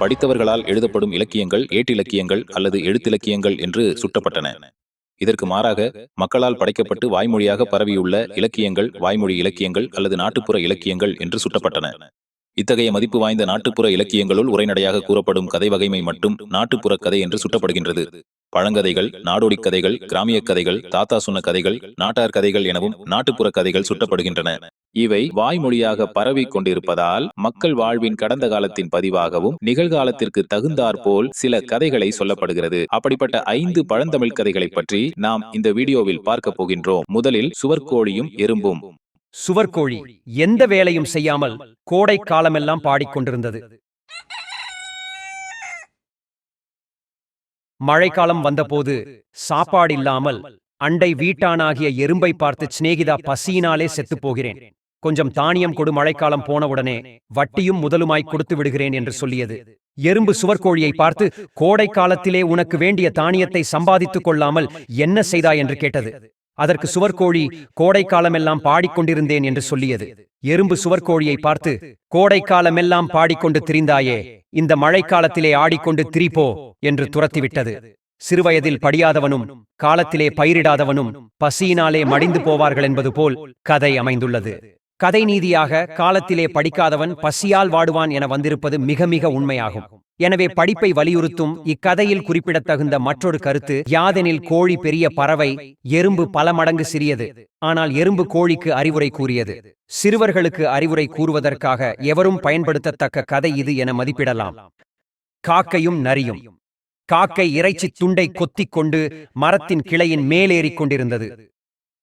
படித்தவர்களால் எழுதப்படும் இலக்கியங்கள் ஏட்டிலக்கியங்கள் அல்லது எழுத்திலக்கியங்கள் என்று சுட்டப்பட்டன. இதற்கு மாறாக மக்களால் படைக்கப்பட்டு வாய்மொழியாக பரவியுள்ள இலக்கியங்கள் வாய்மொழி இலக்கியங்கள் அல்லது நாட்டுப்புற இலக்கியங்கள் என்று சுட்டப்பட்டன. இத்தகைய மதிப்பு வாய்ந்த நாட்டுப்புற இலக்கியங்களுள் உரைநடையாக கூறப்படும் கதை வகைமை மட்டும் நாட்டுப்புற கதை என்று சுட்டப்படுகின்றது. பழங்கதைகள் நாடோடிக் கதைகள் கிராமிய கதைகள் தாத்தா சொன்ன கதைகள் நாட்டார் கதைகள் எனவும் நாட்டுப்புற கதைகள் சுட்டப்படுகின்றன. இவை வாய்மொழியாக பரவி கொண்டிருப்பதால் மக்கள் வாழ்வின் கடந்த காலத்தின் பதிவாகவும் நிகழ்காலத்திற்கு தகுந்தாற்போல் சில கதைகளை சொல்லப்படுகிறது. அப்படிப்பட்ட ஐந்து பழந்தமிழ் கதைகளை பற்றி நாம் இந்த வீடியோவில் பார்க்க போகின்றோம். முதலில் சுவர்கோழியும் எறும்பும். சுவர்கோழி எந்த வேலையும் செய்யாமல் கோடை காலமெல்லாம் பாடிக்கொண்டிருந்தது. மழைக்காலம் வந்தபோது சாப்பாடில்லாமல் அண்டை வீட்டானாகிய எறும்பை பார்த்து சிநேகிதா பசியினாலே செத்துப் போகிறேன். கொஞ்சம் தானியம் கொடு மழைக்காலம் போனவுடனே வட்டியும் முதலுமாய் கொடுத்து விடுகிறேன் என்று சொல்லியது. எறும்பு சுவர்கோழியை பார்த்து கோடை காலத்திலே உனக்கு வேண்டிய தானியத்தை சம்பாதித்துக் கொள்ளாமல் என்ன செய்தாய்? என்று கேட்டது. அதற்கு சுவர்கோழி கோடை காலமெல்லாம் பாடிக்கொண்டிருந்தேன் என்று சொல்லியது. எறும்பு சுவர்கோழியை பார்த்து கோடை காலமெல்லாம் பாடிக்கொண்டு திரிந்தாயே இந்த மழைக்காலத்திலே ஆடிக்கொண்டு திரிப்போ என்று துரத்திவிட்டது. சிறுவயதில் படியாதவனும் காலத்திலே பயிரிடாதவனும் பசியினாலே மடிந்து போவார்கள் என்பது போல் கதை அமைந்துள்ளது. கதை நீதியாக காலத்திலே படிக்காதவன் பசியால் வாடுவான் என வந்திருப்பது மிக மிக உண்மையாகும். எனவே படிப்பை வலியுறுத்தும் இக்கதையில் குறிப்பிடத்தகுந்த மற்றொரு கருத்து யாதெனில் கோழி பெரிய பறவை எறும்பு பல மடங்கு சிறியது ஆனால் எறும்பு கோழிக்கு அறிவுரை கூறியது. சிறுவர்களுக்கு அறிவுரை கூறுவதற்காக எவரும் பயன்படுத்தத்தக்க கதை இது என மதிப்பிடலாம். காக்கையும் நரியும். காக்கை இறைச்சி துண்டை கொத்திக் கொண்டு மரத்தின் கிளையின் மேலேறிக் கொண்டிருந்தது.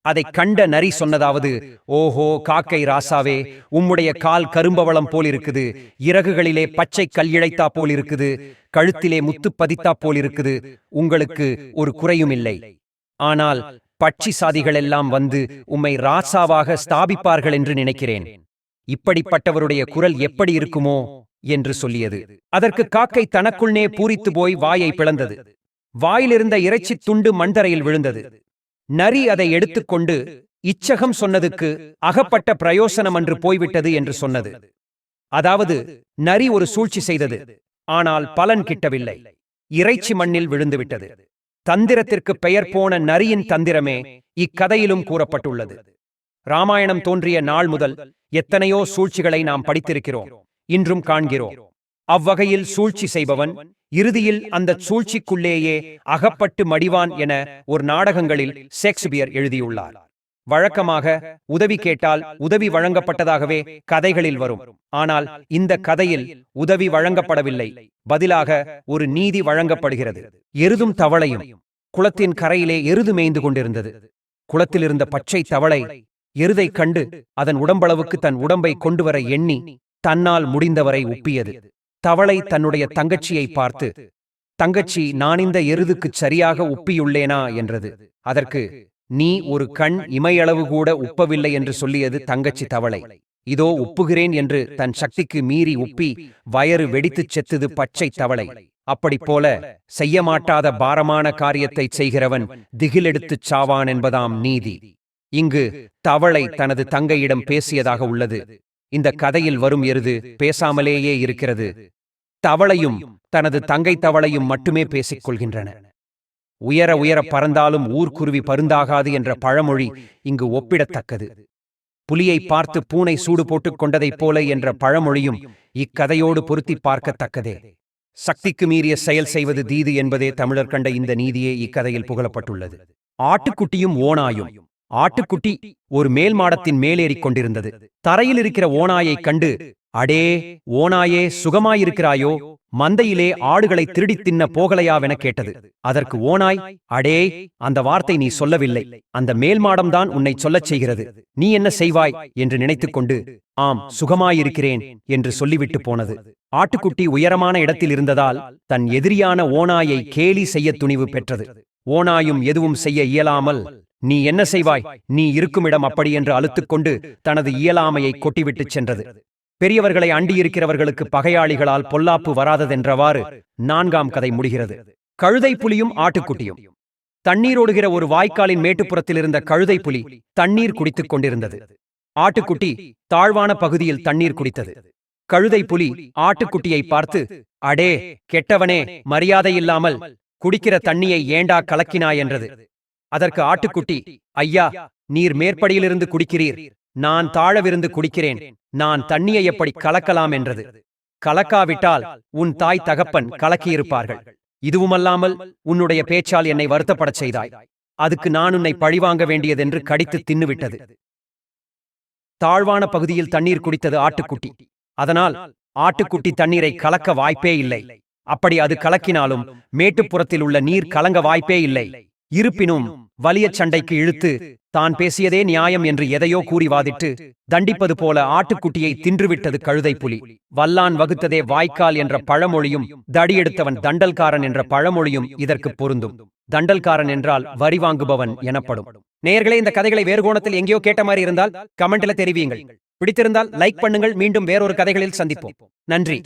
அதை கண்ட நரி சொன்னதாவது ஓஹோ காக்கை ராசாவே உம்முடைய கால் கரும்பவளம் போலிருக்குது இறகுகளிலே பச்சை கல் இழைத்தா கழுத்திலே முத்து பதித்தா போலிருக்குது உங்களுக்கு ஒரு குறையும் இல்லை ஆனால் பட்சி சாதிகளெல்லாம் வந்து உம்மை ராசாவாக ஸ்தாபிப்பார்கள் என்று நினைக்கிறேன். இப்படிப்பட்டவருடைய குரல் எப்படி இருக்குமோ? என்று சொல்லியது. அதற்கு காக்கை தனக்குள்னே பூரித்து போய் வாயை பிளந்தது. வாயிலிருந்த இறைச்சி துண்டு மண்தரையில் விழுந்தது. நரி அதை எடுத்துக்கொண்டு இச்சகம் சொன்னதுக்கு அகப்பட்ட பிரயோசனம் அன்று போய்விட்டது என்று சொன்னது. அதாவது நரி ஒரு சூழ்ச்சி செய்தது ஆனால் பலன் கிட்டவில்லை. இறைச்சி மண்ணில் விழுந்துவிட்டது. தந்திரத்திற்கு பெயர் போன நரியின் தந்திரமே இக்கதையிலும் கூறப்பட்டுள்ளது. ராமாயணம் தோன்றிய நாள் முதல் எத்தனையோ சூழ்ச்சிகளை நாம் படித்திருக்கிறோம் இன்றும் காண்கிறோம். அவ்வகையில் சூழ்ச்சி செய்பவன் இறுதியில் அந்த சூழ்ச்சிக்குள்ளேயே அகப்பட்டு மடிவான் என ஒரு நாடகங்களில் ஷேக்ஸ்பியர் எழுதியுள்ளார். வழக்கமாக உதவி கேட்டால் உதவி வழங்கப்பட்டதாகவே கதைகளில் வரும். ஆனால் இந்த கதையில் உதவி வழங்கப்படவில்லை. பதிலாக ஒரு நீதி வழங்கப்படுகிறது. எருதும் தவளையும் குளத்தின் கரையிலே எருது மேய்ந்து கொண்டிருந்தது. குளத்திலிருந்த பச்சை தவளை எருதைக் கண்டு அதன் உடம்பளவுக்கு தன் உடம்பை கொண்டுவர எண்ணி தன்னால் முடிந்தவரை ஒப்பியது தவளை தன்னுடைய தங்கச்சியை பார்த்து தங்கச்சி நான் இந்த எருதுக்குச் சரியாக உப்பியுள்ளேனா என்றது. அதற்கு நீ ஒரு கண் இமையளவு கூட உப்பவில்லை என்று சொல்லியது தங்கச்சி தவளை. இதோ உப்புகிறேன் என்று தன் சக்திக்கு மீறி உப்பி வயறு வெடித்துச் செத்துது பச்சை தவளை. அப்படிப் போல செய்ய மாட்டாத பாரமான காரியத்தைச் செய்கிறவன் திகிலெடுத்துச் சாவான் என்பதாம் நீதி. இங்கு தவளை தனது தங்கையிடம் பேசியதாக உள்ளது. இந்த கதையில் வரும் எருது பேசாமலேயே இருக்கிறது. தவளையும் தனது தங்கை தவளையும் மட்டுமே பேசிக் கொள்கின்றன உயர உயர பறந்தாலும் ஊர்க்குருவி பருந்தாகாது என்ற பழமொழி இங்கு ஒப்பிடத்தக்கது. புலியை பார்த்து பூனை சூடு போட்டுக் கொண்டதைப் போல என்ற பழமொழியும் இக்கதையோடு பொருத்தி பார்க்கத்தக்கதே. சக்திக்கு மீறிய செயல் செய்வது தீது என்பதே தமிழர் கண்ட இந்த நீதியே இக்கதையில் புகழப்பட்டுள்ளது. ஆட்டுக்குட்டியும் ஓனாயும் ஆட்டுக்குட்டி ஒரு மேல் மாடத்தின் மேலேறிக் கொண்டிருந்தது. தரையில் இருக்கிற ஓனாயைக் கண்டு அடே ஓனாயே சுகமாயிருக்கிறாயோ? மந்தையிலே ஆடுகளை திருடித் தின்ன போகலையாவென கேட்டது. அதற்கு ஓனாய் அடே அந்த வார்த்தை நீ சொல்லவில்லை. அந்த மேல் மாடம்தான் உன்னை சொல்லச் செய்கிறது. நீ என்ன செய்வாய்? என்று நினைத்துக்கொண்டு ஆம் சுகமாயிருக்கிறேன் என்று சொல்லிவிட்டு போனது. ஆட்டுக்குட்டி உயரமான இடத்தில் இருந்ததால் தன் எதிரியான ஓனாயை கேலி செய்ய துணிவு பெற்றது. ஓனாயும் எதுவும் செய்ய இயலாமல் நீ என்ன செய்வாய்? நீ இருக்குமிடம் அப்படி என்று அழுத்துக்கொண்டு தனது இயலாமையை கொட்டிவிட்டுச் சென்றது. பெரியவர்களை அண்டியிருக்கிறவர்களுக்கு பகையாளிகளால் பொல்லாப்பு வராததென்றவாறு நான்காம் கதை முடிகிறது. கழுதை புலியும் ஆட்டுக்குட்டியும். தண்ணீரோடுகிற ஒரு வாய்க்காலின் மேட்டுப்புறத்தில் இருந்த கழுதை புலி தண்ணீர் குடித்துக் கொண்டிருந்தது. ஆட்டுக்குட்டி தாழ்வான பகுதியில் தண்ணீர் குடித்தது. கழுதை புலி ஆட்டுக்குட்டியை பார்த்து அடே கெட்டவனே மரியாதை இல்லாமல் குடிக்கிற தண்ணியை ஏண்டா கலக்கினாய்? என்றது. அதற்கு ஆட்டுக்குட்டி ஐயா நீர் மேற்படியிலிருந்து குடிக்கிறீர். நான் தாழவிருந்து குடிக்கிறேன். நான் தண்ணியை எப்படி கலக்கலாம் என்றது. கலக்காவிட்டால் உன் தாய் தகப்பன் கலக்கியிருப்பார்கள். இதுவுமல்லாமல் உன்னுடைய பேச்சால் என்னை வருத்தப்படச் செய்தாய். அதுக்கு நான் உன்னை பழிவாங்க வேண்டியதென்று கடித்து தின்னுவிட்டது. தாழ்வான பகுதியில் தண்ணீர் குடித்தது ஆட்டுக்குட்டி. அதனால் ஆட்டுக்குட்டி தண்ணீரை கலக்க வாய்ப்பே இல்லை. அப்படி அது கலக்கினாலும் மேட்டுப்புறத்தில் உள்ள நீர் கலங்க வாய்ப்பே இல்லை. இருப்பினும் வலியச் சண்டைக்கு இழுத்து தான் பேசியதே நியாயம் என்று எதையோ கூறி வாதிட்டு தண்டிப்பது போல ஆட்டுக்குட்டியை தின்றுவிட்டது கழுதை புலி வல்லான் வகுத்ததே வாய்க்கால் என்ற பழமொழியும் தடியெடுத்தவன் தண்டல்காரன் என்ற பழமொழியும் இதற்கு பொருந்தும். தண்டல்காரன் என்றால் வரி வாங்குபவன் எனப்படும். நேயர்களே இந்த கதைகளை வேறு கோணத்தில் எங்கேயோ கேட்ட மாதிரி இருந்தால் கமெண்ட்ல தெரிவியுங்கள். பிடித்திருந்தால் லைக் பண்ணுங்கள். மீண்டும் வேறொரு கதைகளில் சந்திப்போம். நன்றி.